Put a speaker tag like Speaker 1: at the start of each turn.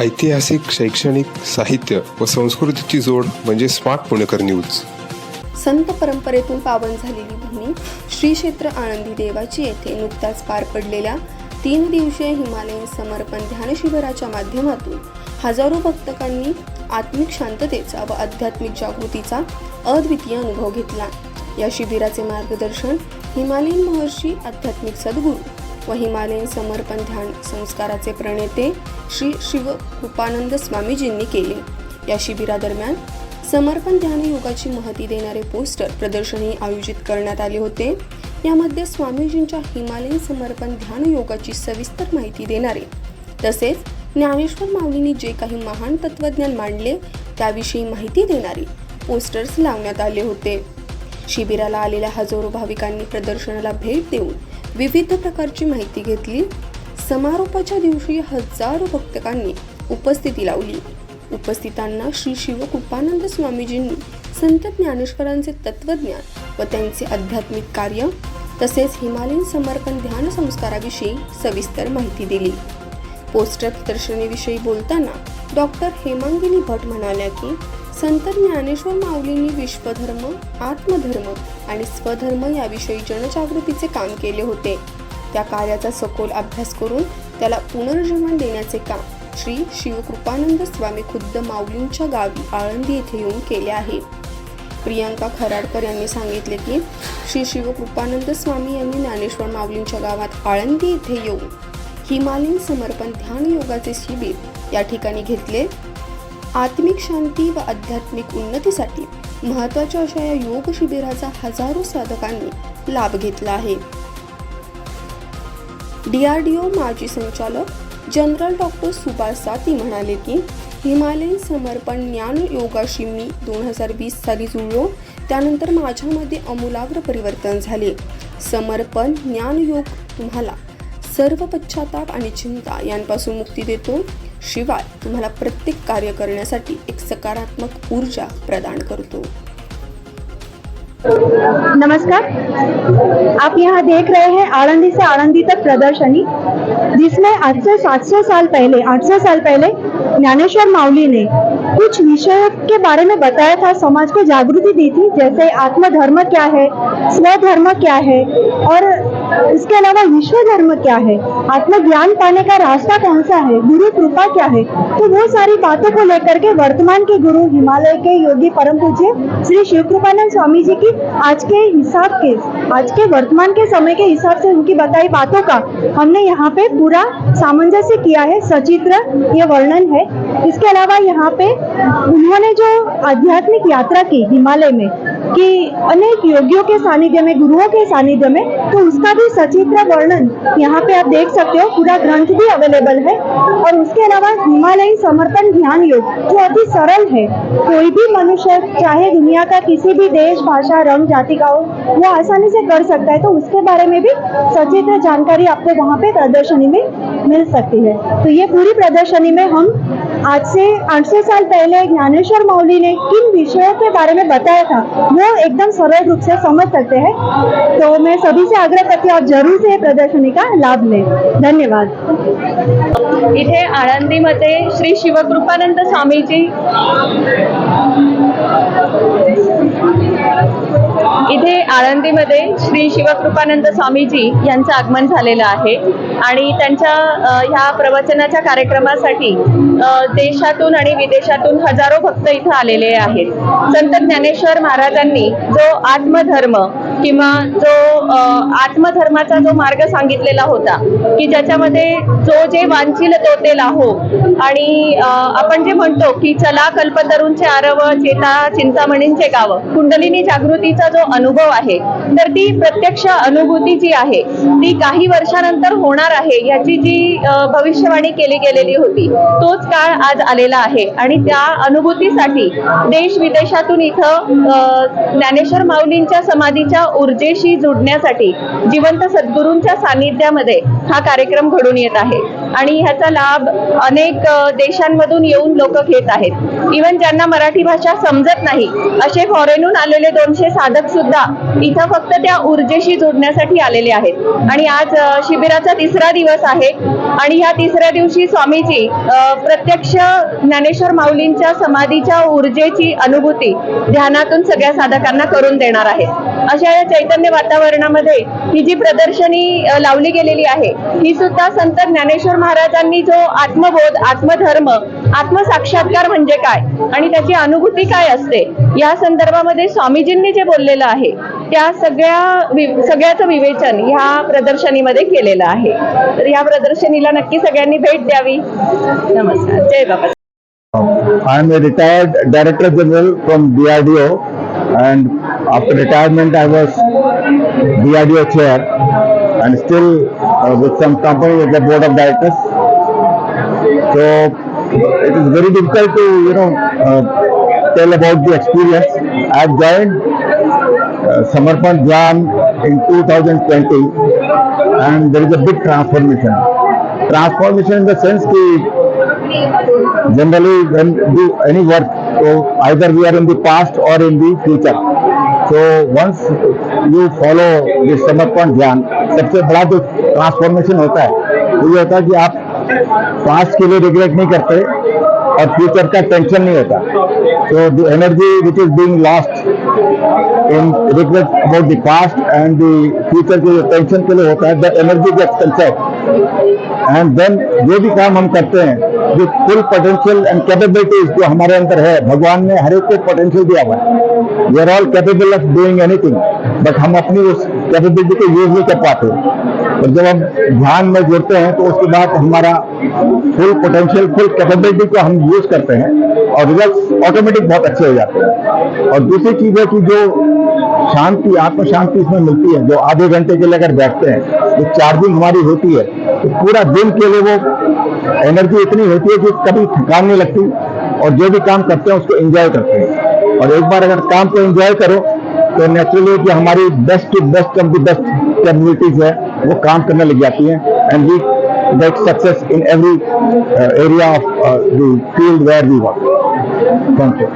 Speaker 1: ऐतिहासिक शैक्षणिक साहित्य व संस्कृतीची जोड म्हणजे स्मार्ट पुणेकर न्यूज.
Speaker 2: संत परंपरेतून पावन झालेली भूमी श्री क्षेत्र आनंदी देवाची येथे नुकताच पार पडलेल्या तीन दिवसीय हिमालयीन समर्पण ध्यान शिबिराच्या माध्यमातून हजारो भक्तकांनी आत्मिक शांततेचा व आध्यात्मिक जागृतीचा अद्वितीय अनुभव घेतला. या शिबिराचे मार्गदर्शन हिमालयीन महर्षी आध्यात्मिक सद्गुरू व हिमालयीन समर्पण ध्यान संस्काराचे प्रणेते श्री शिव कृपानंद स्वामीजींनी केले. या शिबिरादरम्यान समर्पण ध्यान योगाची महती देणारे पोस्टर प्रदर्शनही आयोजित करण्यात आले होते. यामध्ये स्वामीजींच्या हिमालयीन समर्पण ध्यान योगाची सविस्तर माहिती देणारे तसेच ज्ञानेश्वर माऊलींनी जे काही महान तत्वज्ञान मांडले त्याविषयी माहिती देणारे पोस्टर्स लावण्यात आले होते. शिबिराला आलेल्या हजारो भाविकांनी प्रदर्शनाला भेट देऊन विविध प्रकारची माहिती घेतली. समारोपाच्या दिवशी हजारो भक्तकांनी उपस्थिती लावली. उपस्थितांना श्री शिवकृपानंद स्वामीजींनी संत ज्ञानेश्वरांचे तत्वज्ञान व त्यांचे आध्यात्मिक कार्य तसेच हिमालयीन समर्पण ध्यान संस्काराविषयी सविस्तर माहिती दिली. पोस्टर प्रदर्शनीविषयी बोलताना डॉक्टर हेमांगिनी भट म्हणाल्या की संत ज्ञानेश्वर माऊलींनी विश्वधर्म आत्मधर्म आणि स्वधर्म याविषयी जनजागृतीचे काम केले होते. त्या कार्याचा सखोल अभ्यास करून त्याला पुनर्जीवन देण्याचे काम श्री शिवकृपानंद स्वामी खुद्द माऊलींच्या गावी आळंदी येथे येऊन केले आहे. प्रियांका खराडकर यांनी सांगितले की श्री शिवकृपानंद स्वामी यांनी ज्ञानेश्वर माऊलींच्या गावात आळंदी येथे येऊन हिमालयीन समर्पण ध्यान योगाचे शिबिर या ठिकाणी घेतले. आत्मिक शांती व आध्यात्मिक उन्नतीसाठी महत्त्वाच्या अशा या योग शिबिराचा हजारो साधकांनी लाभ घेतला आहे. डीआरडीओ माजी संचालक जनरल डॉक्टर सुभाष साती म्हणाले की हिमालयीन समर्पण ज्ञान योगाशी मी दोन हजार वीस साली जुळलो त्यानंतर माझ्यामध्ये अमूलाग्र परिवर्तन झाले. समर्पण ज्ञान योग तुम्हाला सर्व पश्चाताप आणि चिंता यांपासून मुक्ती देतो. शिवाय तुम्हाला प्रत्येक कार्य करण्यासाठी एक सकारात्मक ऊर्जा प्रदान करतो.
Speaker 3: नमस्कार. आप यहाँ देख रहे हैं आनंदी से आनंदी तक प्रदर्शनी, जिसमें आज से 700 साल पहले 800 साल पहले ज्ञानेश्वर माउली ने कुछ विषय के बारे में बताया था, समाज को जागृति दी थी, जैसे आत्मधर्म क्या है, स्वधर्म क्या है, और इसके अलावा विश्व धर्म क्या है? आत्मज्ञान पाने का रास्ता कौन सा है? गुरु कृपा क्या है? तो वो सारी बातों को लेकर के वर्तमान के गुरु, हिमालय के योगी परम पूज्य श्री शिव कृपानंद स्वामी जी की आज के हिसाब के, आज के वर्तमान के समय के हिसाब से उनकी बताई बातों का हमने यहाँ पे पूरा सामंजस्य किया है, सचित्र ये वर्णन है। इसके अलावा यहाँ पे उन्होंने जो आध्यात्मिक यात्रा की हिमालय में कि अनेक योगियों के सानिध्य में, गुरुओं के सानिध्य में तो उसका भी सचित्र वर्णन यहाँ पे आप देख सकते हो, पूरा ग्रंथ भी अवेलेबल है। और उसके अलावा हिमालयी समर्पण ध्यान योग, जो अति सरल है। कोई भी मनुष्य, चाहे दुनिया का किसी भी देश, भाषा, रंग, जाति का हो, वो आसानी से कर सकता है। तो उसके बारे में भी सचित्र जानकारी आपको वहाँ पे प्रदर्शनी में मिल सकती है। तो ये पूरी प्रदर्शनी में हम आज से 800 साल पहले ज्ञानेश्वर माउली ने किन विषयों के बारे में बताया था वो एकदम सरल रूप से समझ सकते हैं। तो मैं सभी से आग्रह करती हूँ आप जरूर से प्रदर्शनी का लाभ लें। धन्यवाद।
Speaker 4: इथे आळंदीमध्ये श्री शिवकृपानंद स्वामीजी। इथे आळंदीमध्ये श्री शिवकृपानंद स्वामीजी यांचं आगमन झालेलं आहे. आणि त्यांच्या ह्या प्रवचनाच्या कार्यक्रमासाठी देशातून आणि विदेशातून हजारो भक्त इथं आलेले आहेत. संत ज्ञानेश्वर महाराजांनी जो आत्मधर्म किंवा जो आत्मधर्माचा जो मार्ग सांगितलेला होता की ज्याच्यामध्ये जो जे वांछील तो ते लाहो. आणि आपण जे म्हणतो की चला कल्पतरुंचे आरव चेता चिंतामणींचे गाव कुंडलिनी जागृतीचा जो अनुभव आहे तर ती प्रत्यक्ष अनुभूती जी आहे ती काही वर्षानंतर होणार आहे याची जी भविष्यवाणी केली गेलेली होती तोच काळ आज आलेला आहे. आणि त्या अनुभूतीसाठी देश विदेशातून इथं ज्ञानेश्वर माऊलींच्या समाधीच्या ऊर्जेशी जुडण्यासाठी जिवंत सद्गुरूंच्या सानिध्यामध्ये हा कार्यक्रम घडून येत आहे. आणि ह्याचा लाभ अनेक देशांमधून येऊन लोक घेत आहेत. इवन ज्यांना मराठी भाषा समजत नाही असे फॉरेनहून आलेले दोनशे साधक सुद्धा इथं फक्त त्या ऊर्जेशी जोडण्यासाठी आलेले आहेत. आणि आज शिबिराचा तिसरा दिवस आहे आणि ह्या तिसऱ्या दिवशी स्वामीजी प्रत्यक्ष ज्ञानेश्वर माऊलींच्या समाधीच्या ऊर्जेची अनुभूती ध्यानातून सगळ्या साधकांना करून देणार आहेत अशा या चैतन्य वातावरणामध्ये ही जी प्रदर्शनी लावली गेलेली आहे ही सुद्धा संत ज्ञानेश्वर महाराजांनी जो आत्मबोध आत्मधर्म आत्मसाक्षात्कार म्हणजे काय आणि त्याची अनुभूती काय असते या संदर्भामध्ये स्वामीजींनी जे बोललेलं आहे त्या सगळ्या सगळ्याचं विवेचन ह्या प्रदर्शनीमध्ये केलेलं आहे. तर ह्या प्रदर्शनीला नक्की सगळ्यांनी भेट द्यावी. नमस्कार. जय बाबा.
Speaker 5: I am a retired Director General from DRDO and after retirement I was DRDO Chair and uh, with some company at the Board of Directors. So it is very difficult to you know uh, tell about the experience. I have joined uh, Samarpan Jam in 2020 and there is a big transformation. Transformation in the sense that generally when do any work so either we are in the past or in the future so once you follow this समर्पण ध्यान सबसे बड़ा जो transformation होता है। ये होता है कि आप पास्ट के लिए रिग्रेट नहीं करते और फ्यूचर का टेंशन नहीं होता। तो the energy which is being lost in regret about the past and the future के जो टेंशन के लिए होता है that energy gets conserved and then जो भी काम हम करते हैं, जो फुल पोटेंशियल एंड कैपेबिलिटीज जो हमारे अंदर है, भगवान ने हर एक को पोटेंशियल दिया हुआ है। We are all capable of doing anything but हम अपनी उस कैपेबिलिटी को यूज़ नहीं कर पाते। और जब हम ध्यान में जुड़ते हैं तो उसके बाद हमारा फुल पोटेंशियल फुल कैपेबिलिटी को हम यूज़ करते हैं और रिज़ल्ट ऑटोमेटिक बहुत अच्छे हो जाते हैं। और दूसरी चीज़ है कि जो शांति आत्म शांति इसमें मिलती है, जो आधे घंटे के लिए अगर बैठते हैं, जो तो चार्जिंग हमारी होती है तो पूरा दिन के लिए वो एनर्जी इतनी होती है कि कभी थकान नहीं लगती और जो भी काम करते हैं, उसको एंजॉय करते हैं। और एक बार अगर काम को एंजॉय करो तो नेचुरली कि हमारी best to best of the best communities है वो काम करने लग जाती हैं। And we get success in every area of the field where we work thank you